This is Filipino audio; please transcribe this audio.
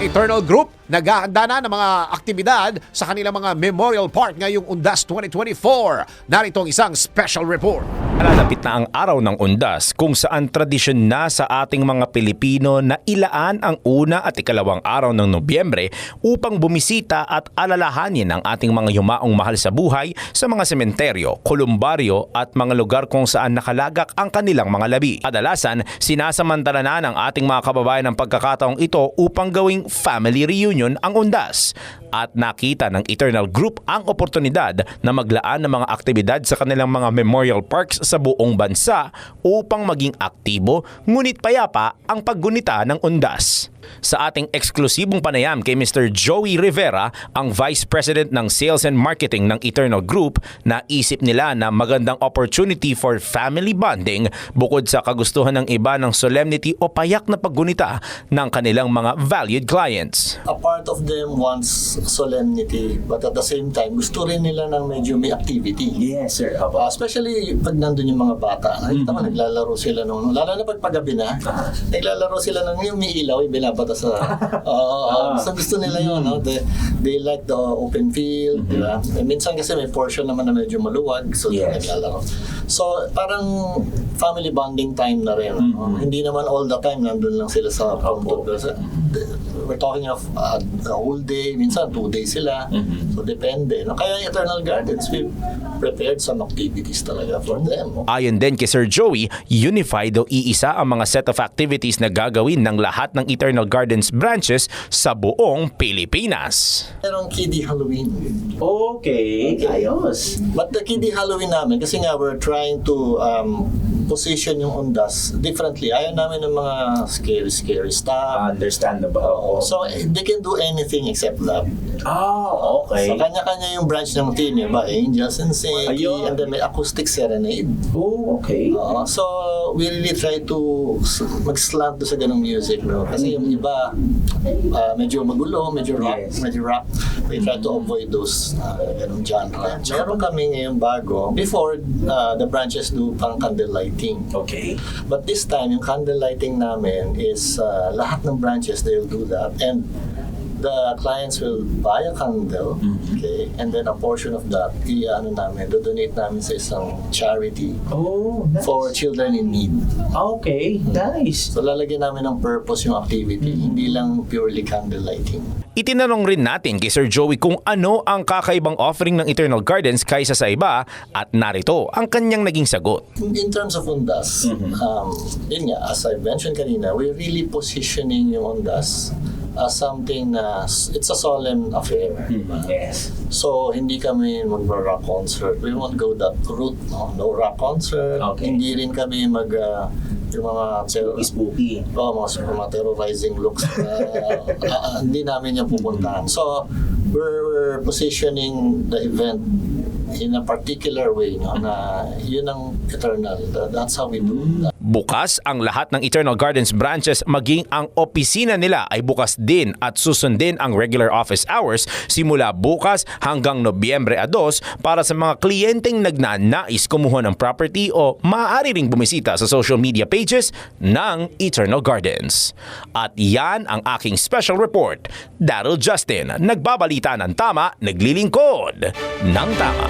Eternal Group naghahanda na ng mga aktibidad sa kanilang mga Memorial Park ngayong Undas 2024. Narito ang isang special report. Malalapit na ang araw ng undas kung saan tradisyon na sa ating mga Pilipino na ilaan ang una at ikalawang araw ng Nobyembre upang bumisita at alalahanin ang ating mga yumaong mahal sa buhay sa mga sementeryo, kolumbaryo at mga lugar kung saan nakalagak ang kanilang mga labi. Kadalasan, sinasamantala na ng ating mga kababayan ang pagkakataong ito upang gawing family reunion ang undas. At nakita ng Eternal Group ang oportunidad na maglaan ng mga aktibidad sa kanilang mga memorial parks sa buong bansa upang maging aktibo ngunit payapa ang paggunita ng undas. Sa ating eksklusibong panayam kay Mr. Joey Rivera, ang Vice President ng Sales and Marketing ng Eternal Group, naisip nila na magandang opportunity for family bonding bukod sa kagustuhan ng iba ng solemnity o payak na paggunita ng kanilang mga valued clients. a part of them wants solemnity but at the same time gusto rin nila ng medyo may activity. Yes, sir. Uh, especially pag nandun yung mga bata. Nakita mo, naglalaro sila nung, lalo na pag paggabi na, naglalaro sila nung yung may ilaw, yung binabata sa, Oo, so gusto nila yun, no? They, they like the open field, di ba? Eh, minsan kasi may portion naman na medyo maluwag, so Yes. naglalaro. So, parang family bonding time na rin. no? Hindi naman all the time nandun lang sila sa comfort. Kasi, we're talking of uh, a whole day, minsan two days sila. So, depende. No? Kaya yung Eternal Gardens, we prepared some activities talaga for them. no? Ayon din kay Sir Joey, unified o iisa ang mga set of activities na gagawin ng lahat ng Eternal Gardens branches sa buong Pilipinas. Merong kiddie Halloween. Okay, ayos. But the kiddie Halloween namin, kasi nga we're trying to um, position yung undas differently. Ayaw namin ng mga scary-scary stuff. Understandable. Oo. So, eh, they can do anything except love. Oh, okay. So, kanya-kanya yung branch ng team, yung ba? Angels and Seki, Ayun. and then may acoustic serenade. Oh, okay. Oo. so, really try to mag-slant sa ganong music, no? Kasi yung iba, ah, medyo magulo, medyo rock, Yes. medyo rock. We try to avoid those uh, ganong genre. Meron kami ngayon bago. Before, uh, the branches do pang candle lighting. Okay. But this time, yung candle lighting namin is uh, lahat ng branches, they'll do that. And the clients will buy a candle, okay, and then a portion of that, i-ano namin, do-donate namin sa isang charity Oh, nice. for children in need. Okay, nice. So lalagyan namin ng purpose yung activity, hindi lang purely candle lighting. Itinanong rin natin kay Sir Joey kung ano ang kakaibang offering ng Eternal Gardens kaysa sa iba at narito ang kanyang naging sagot. In, terms of Undas, um, yun nga, as I mentioned kanina, we're really positioning yung Undas as something na, it's a solemn affair. Yes. So, hindi kami mag-rock concert. We won't go that route, no? No rock concert. Okay. Hindi rin kami mag, uh, yung mga, terror, Spooky. oh, mga, mga terrorizing looks. Uh, ah, hindi namin yung pupuntahan. So, we're, we're positioning the event in a particular way, no? na yun ang eternal. That's how we do that. Bukas ang lahat ng Eternal Gardens branches maging ang opisina nila ay bukas din at susundin ang regular office hours simula bukas hanggang Nobyembre 2 para sa mga kliyenteng nagnanais kumuha ng property o maaari ring bumisita sa social media pages ng Eternal Gardens. At yan ang aking special report. Daryl Justin, nagbabalita ng tama, naglilingkod ng tama.